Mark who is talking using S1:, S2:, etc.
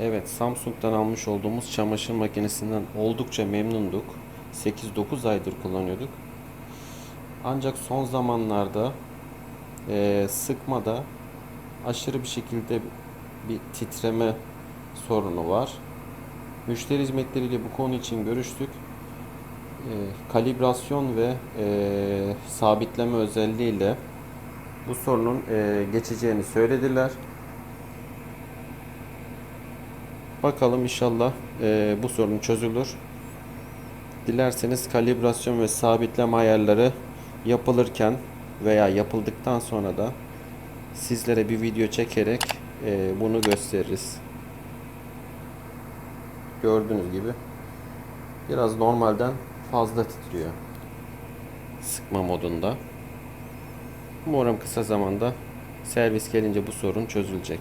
S1: Evet, Samsung'dan almış olduğumuz çamaşır makinesinden oldukça memnunduk. 8-9 aydır kullanıyorduk. Ancak son zamanlarda eee sıkmada aşırı bir şekilde bir titreme sorunu var. Müşteri hizmetleriyle bu konu için görüştük. Eee, kalibrasyon ve eee, sabitleme özelliğiyle bu sorunun eee, geçeceğini söylediler. Bakalım inşallah eee, bu sorun çözülür. Dilerseniz kalibrasyon ve sabitleme ayarları yapılırken veya yapıldıktan sonra da sizlere bir video çekerek eee, bunu gösteririz. Gördüğünüz gibi biraz normalden fazla titriyor. Sıkma modunda. Umarım kısa zamanda servis gelince bu sorun çözülecek.